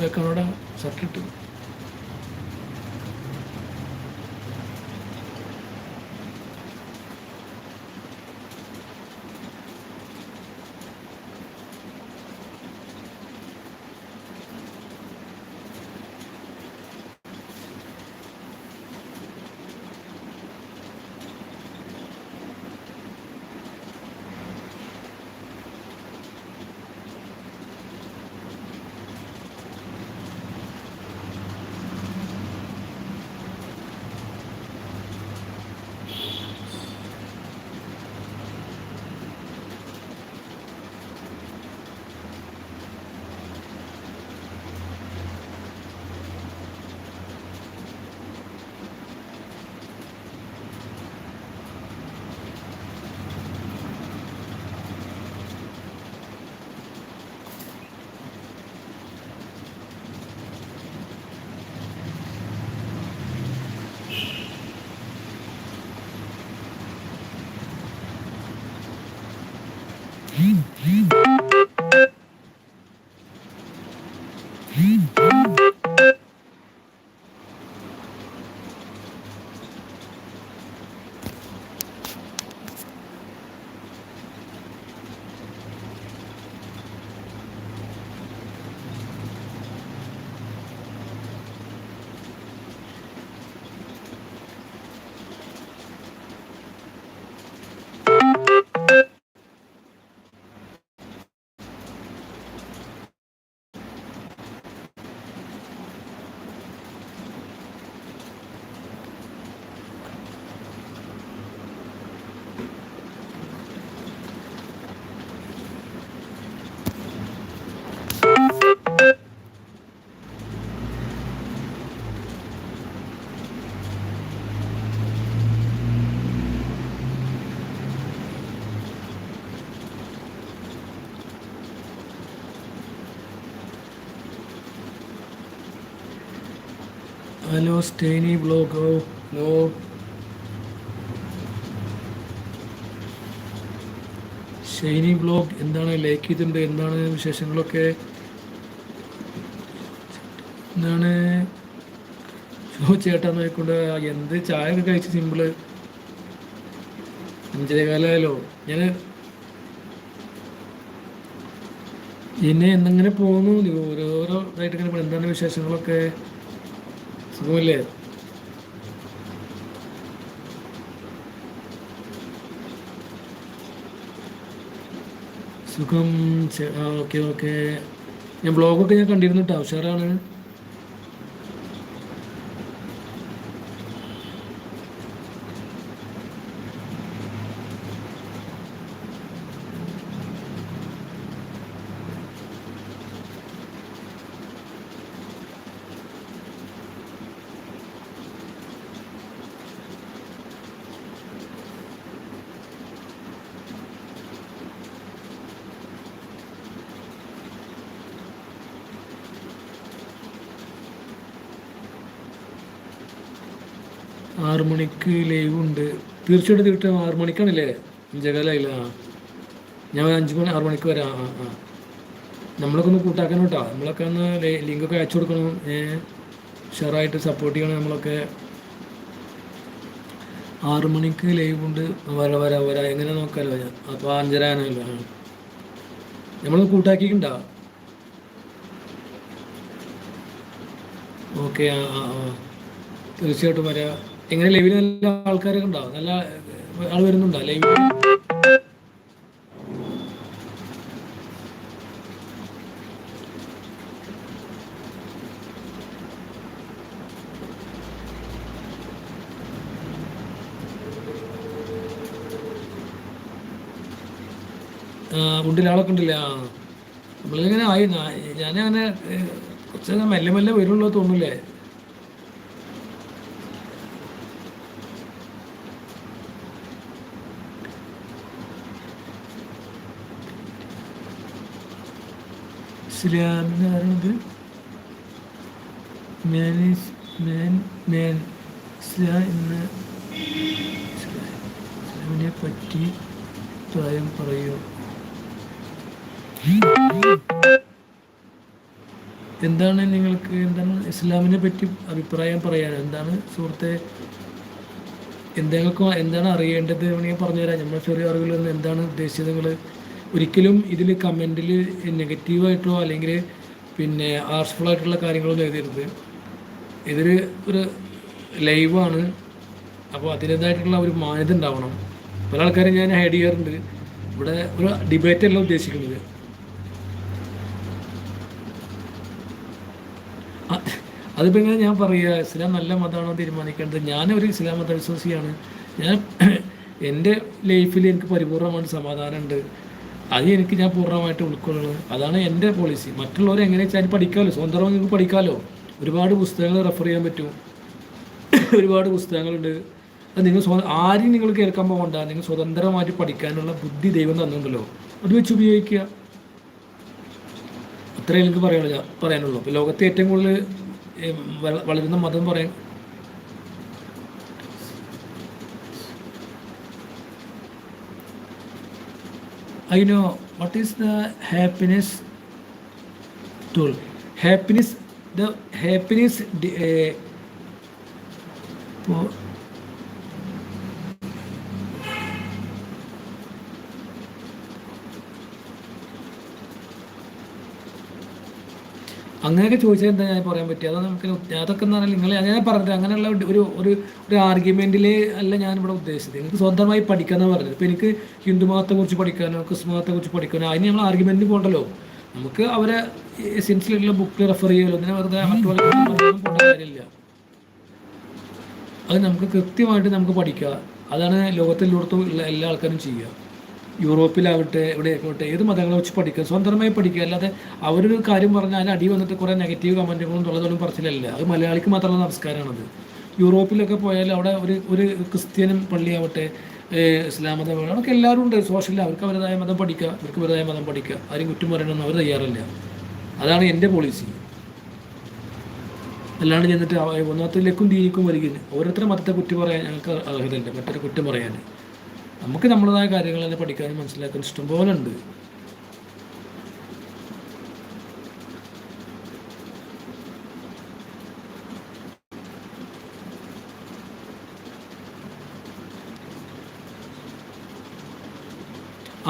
ബേക്കനോടെ shirt hello സ്റ്റേനി blog. Hello. Shiny blog എന്താണ്? Like ചെയ്തിട്ടുണ്ട്. എന്താണ് വിശേഷങ്ങളൊക്കെ? എന്താണ്? ഷോ ചേട്ടാ നോക്കൊണ്ട് എന്ത് ചായ ഒക്കെ കഴിച്ച് സിമ്പിൾ? അഞ്ചര കാലമായാലോ ഞാൻ ഇനി എന്തെങ്ങനെ പോകുന്നു? ഓരോരോ ഇതായിട്ട് ഇങ്ങനെ. എന്താണ് വിശേഷങ്ങളൊക്കെ? സുഖമല്ലേ സുഖം ഓക്കെ ഓക്കെ. ഞാൻ ബ്ലോഗൊക്കെ ഞാൻ കണ്ടിരുന്നു കേട്ടോ ഉഷാറാണ്. ആറു മണിക്ക് ലൈവ് ഉണ്ട്. തീർച്ചയായിട്ടും തീർച്ചയായും ആറു മണിക്കാണല്ലേ? അഞ്ചേകാലായില്ല ആ. ഞാൻ അഞ്ച് മണി ആറു മണിക്ക് വരാം. ആ ആ നമ്മളൊക്കെ ഒന്ന് കൂട്ടാക്കണം കേട്ടോ. നമ്മളൊക്കെ ഒന്ന് ലിങ്കൊക്കെ അയച്ചു കൊടുക്കണം. ഷെയറായിട്ട് സപ്പോർട്ട് ചെയ്യണം നമ്മളൊക്കെ. ആറു മണിക്ക് ലൈവ് ഉണ്ട്. വര വര വര. എങ്ങനെ നോക്കാലോ? അപ്പോൾ അഞ്ചര ആണല്ലോ നമ്മൾ കൂട്ടാക്കിയിട്ടുണ്ടോ ഓക്കെ ആ ആ. തീർച്ചയായിട്ടും വരാം. എങ്ങനെ ലൈവിൽ നല്ല ആൾക്കാരൊക്കെ ഉണ്ടാവും. നല്ല ആൾ വരുന്നുണ്ടോ? ലൈവിൽ ഉണ്ടിൽ ഉണ്ടല്ലേ? ആ. നമ്മളിങ്ങനെ ആയി. ഞാനങ്ങനെ കുറച്ച് മെല്ലെ മെല്ലെ വരുള്ളൂ തോന്നില്ലേ ഇസ്ലാമിന് പറയുന്നത് ഈസ് മാൻ മാൻ ഇസ്ലാം എന്ന ഇസ്ലാമിനെ പറ്റി അഭിപ്രായം പറയൂ എന്താണ് നിങ്ങൾക്ക് എന്താണ് ഇസ്ലാമിനെ പറ്റി അഭിപ്രായം പറയാൻ? എന്താണ് സുഹൃത്തെ? എന്തെങ്കിലും എന്താണ് അറിയേണ്ടത് വേണമെങ്കിൽ പറഞ്ഞുതരാം. നമ്മൾ ചെറിയ അറിവിൽ നിന്ന് എന്താണ് ഉദ്ദേശിച്ചത് നിങ്ങൾ ഒരിക്കലും ഇതിൽ കമന്റിൽ നെഗറ്റീവായിട്ടോ അല്ലെങ്കിൽ പിന്നെ ആർട്സ്ഫുൾ ആയിട്ടുള്ള കാര്യങ്ങളൊന്നും എഴുതരുത്. ഇതൊരു ഒരു ലൈവാണ്. അപ്പോൾ അതിന്റേതായിട്ടുള്ള ഒരു മാന്യത ഉണ്ടാവണം. പല ആൾക്കാരും ഞാൻ ഹൈഡ് ചെയ്യാറുണ്ട്. ഇവിടെ ഒരു ഡിബേറ്റ് അല്ല ഉദ്ദേശിക്കുന്നത് അതിപ്പോൾ ഇങ്ങനെ ഞാൻ പറയുക ഇസ്ലാം നല്ല മതമാണോ തീരുമാനിക്കേണ്ടത്? ഞാനൊരു ഇസ്ലാം മത വിശ്വാസിയാണ് ഞാൻ എന്റെ ലൈഫിൽ എനിക്ക് പരിപൂർണമായിട്ട് സമാധാനമുണ്ട്. അത് എനിക്ക് ഞാൻ പൂർണമായിട്ട് ഉൾക്കൊള്ളുന്നത്. അതാണ് എന്റെ പോളിസി മറ്റുള്ളവരെ എങ്ങനെ വെച്ചാൽ പഠിക്കാമല്ലോ സ്വന്തമായി നിങ്ങൾക്ക് പഠിക്കാമല്ലോ ഒരുപാട് പുസ്തകങ്ങൾ റെഫർ ചെയ്യാൻ പറ്റും. ഒരുപാട് പുസ്തകങ്ങളുണ്ട്. അത് നിങ്ങൾ സ്വ ആരും നിങ്ങൾ കേൾക്കാൻ പോകണ്ട. നിങ്ങൾ സ്വതന്ത്രമായിട്ട് പഠിക്കാനുള്ള ബുദ്ധി ദൈവം തന്നുണ്ടല്ലോ അത് വെച്ച് ഉപയോഗിക്കുക. അത്രയും എനിക്ക് പറയാനുള്ളൂ. പറയാനുള്ളൂ. അപ്പോൾ ലോകത്തെ ഏറ്റവും കൂടുതൽ വളരുന്ന മതം പറയാൻ I know what is the happiness tool. Happiness, the happiness uh, അങ്ങനെയൊക്കെ ചോദിച്ചാൽ എന്താ ഞാൻ പറയാൻ പറ്റുക അത് നമുക്ക് അതൊക്കെ എന്ന് പറഞ്ഞാൽ നിങ്ങൾ ഞാൻ പറഞ്ഞത് അങ്ങനെയുള്ള ഒരു ഒരു ഒരു ആർഗ്യുമെന്റിൽ അല്ല ഞാൻ ഉദ്ദേശിച്ചത്. നിങ്ങൾക്ക് സ്വന്തമായി പഠിക്കാമെന്ന് പറഞ്ഞത്. ഇപ്പോൾ എനിക്ക് ഹിന്ദു മതത്തെക്കുറിച്ച് പഠിക്കാനോ ക്രിസ്തു മതത്തെക്കുറിച്ച് പഠിക്കാനോ അതിന് നമ്മൾ ആർഗ്യുമെന്റിന് പോകണ്ടല്ലോ നമുക്ക് അവരെ എസെൻസിലുള്ള ബുക്കിൽ റെഫർ ചെയ്യലോ അങ്ങനെ വെറുതെ മറ്റുള്ള കാര്യമില്ല. അത് നമുക്ക് കൃത്യമായിട്ട് നമുക്ക് പഠിക്കുക. അതാണ് ലോകത്തിലൂടത്തും ഉള്ള എല്ലാ ആൾക്കാരും ചെയ്യുക. യൂറോപ്പിലാവട്ടെ എവിടെയായിക്കോട്ടെ ഏത് മതങ്ങളെ വെച്ച് പഠിക്കുക സ്വതന്ത്രമായി പഠിക്കുക അല്ലാതെ അവരൊരു കാര്യം പറഞ്ഞാൽ അതിന് അടി വന്നിട്ട് കുറേ നെഗറ്റീവ് കമന്റുകളും തുള്ളതൊന്നും പറച്ചിലല്ല. അത് മലയാളിക്ക് മാത്രമുള്ള നമസ്കാരമാണത്. യൂറോപ്പിലൊക്കെ പോയാൽ അവിടെ ഒരു ഒരു ക്രിസ്ത്യനും പള്ളിയാവട്ടെ ഇസ്ലാം മതം അതൊക്കെ എല്ലാവരും ഉണ്ട്. സോഷ്യലിൽ അവർക്ക് അവരുടേതായ മതം പഠിക്കുക അവർക്ക് അവരുടേതായ മതം പഠിക്കുക. ആരും കുറ്റം പറയണമെന്ന് അവർ തയ്യാറല്ല. അതാണ് എന്റെ പോളിസി അല്ലാണ്ട് ചെന്നിട്ട് ഒന്നാമത്തിലേക്കും ദീനിക്കും വരികയില്ല ഓരോരുത്തരും മതത്തെ കുറ്റം പറയാൻ ഞങ്ങൾക്ക് അർഹതയുണ്ട് മറ്റൊരു കുറ്റം പറയാൻ. നമുക്ക് നമ്മളതായ കാര്യങ്ങൾ തന്നെ പഠിക്കാനും മനസ്സിലാക്കാൻ ഇഷ്ടംപോലെ ഉണ്ട്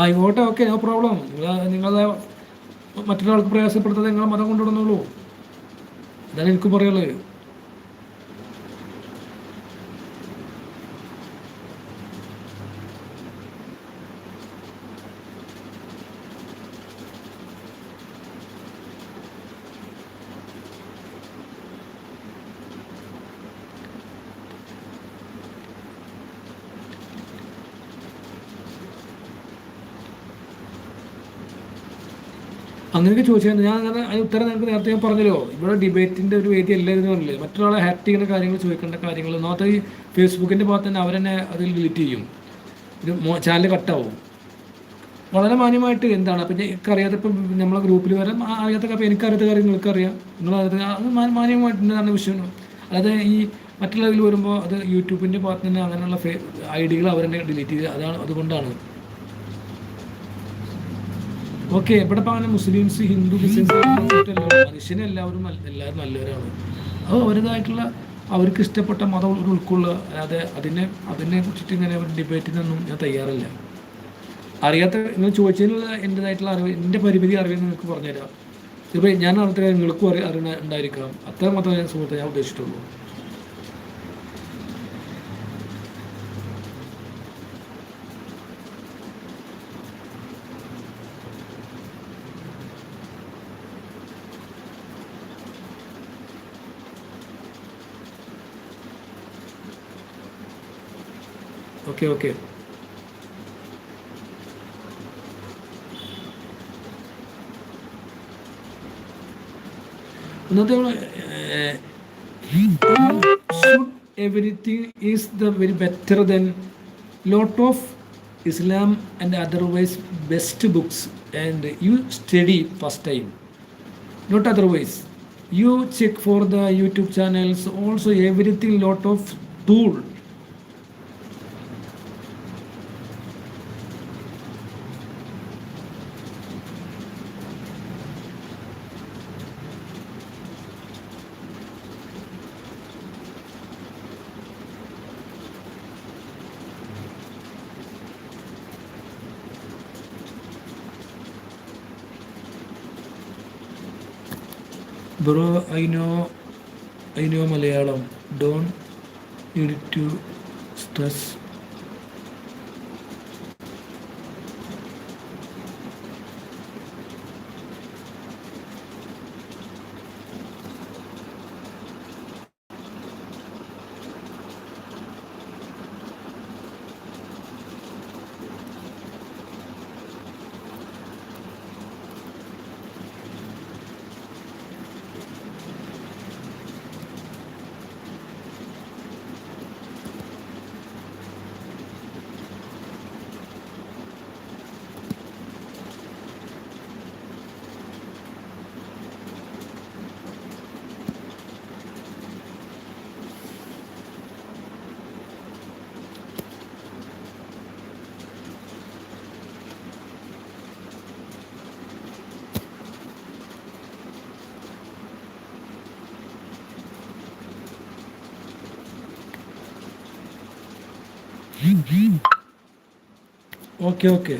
ആയിക്കോട്ടെ ഓക്കെ നോ പ്രോബ്ലം നിങ്ങൾ നിങ്ങളെ മറ്റൊരാൾക്ക് പ്രയാസപ്പെടുത്താതെ നിങ്ങളെ മതം കൊണ്ടുവിടുന്നുള്ളൂ. അതാണ് എനിക്ക് പറയുള്ളത് അങ്ങനെയൊക്കെ ചോദിച്ചാൽ ഞാൻ അങ്ങനെ അതിന് ഉത്തരം നിങ്ങൾക്ക് നേരത്തെ ഞാൻ പറഞ്ഞല്ലോ. ഇവിടെ ഡിബേറ്റിന്റെ ഒരു വേദി അല്ലായിരുന്നു പറഞ്ഞില്ലേ. മറ്റൊരാളെ ഹാറ്റ് ചെയ്യുന്ന കാര്യങ്ങൾ ചോദിക്കേണ്ട കാര്യങ്ങൾ. ഒന്നാമത്തെ ഈ ഫേസ്ബുക്കിന്റെ ഭാഗത്ത് തന്നെ അവരെന്നെ അതിൽ ഡിലീറ്റ് ചെയ്യും. ഇത് ചാനൽ കട്ടാവും. വളരെ മാന്യമായിട്ട് എന്താണ്? അപ്പം എനിക്കറിയാതെ ഇപ്പം നമ്മളെ ഗ്രൂപ്പിൽ വരെ അറിയാത്ത കാര്യം എനിക്കറിയാത്ത കാര്യം നിങ്ങൾക്ക് അറിയാം നിങ്ങൾ അത് മാന്യമായിട്ട് എന്താണ് വിഷയം. അതായത് ഈ മറ്റുള്ളവരിൽ വരുമ്പോൾ അത് യൂട്യൂബിന്റെ ഭാഗത്ത് തന്നെ അങ്ങനെയുള്ള ഐ ഡികൾ അവരെന്നെ ഡിലീറ്റ് ചെയ്ത് അതാണ് അതുകൊണ്ടാണ്. ഓക്കെ ഇവിടെ ഇപ്പം മുസ്ലിംസ് ഹിന്ദു ക്രിസ്ത്യൻസ് മനുഷ്യനെ എല്ലാവരും എല്ലാവരും നല്ലവരാണ്. അത് അവരുടേതായിട്ടുള്ള അവർക്ക് ഇഷ്ടപ്പെട്ട മതം ഉൾക്കൊള്ളുക. അല്ലാതെ അതിനെ അതിനെ കുറിച്ചിട്ട് ഇങ്ങനെ ഒരു ഡിബേറ്റിനൊന്നും ഞാൻ തയ്യാറല്ല. അറിയാത്ത നിങ്ങൾ ചോദിച്ചതിനുള്ള എന്റെതായിട്ടുള്ള അറിവ് എന്റെ പരിമിതി അറിവ് നിങ്ങൾക്ക് പറഞ്ഞുതരാം. ഇപ്പോൾ ഞാൻ അറിയാത്ത നിങ്ങൾക്കും അറി അറിയണ ഉണ്ടായിരിക്കാം. അത്ര മാത്രമേ സുഹൃത്തെ ഞാൻ ഉദ്ദേശിച്ചിട്ടുള്ളൂ. Okay, okay. another uh, uh, should everything is the very better than lot of islam and otherwise best books and you study first time. Not otherwise. You check for the youtube channels also everything lot of tool. Bro I know I know Malayalam. Don't need to stress. Okay okay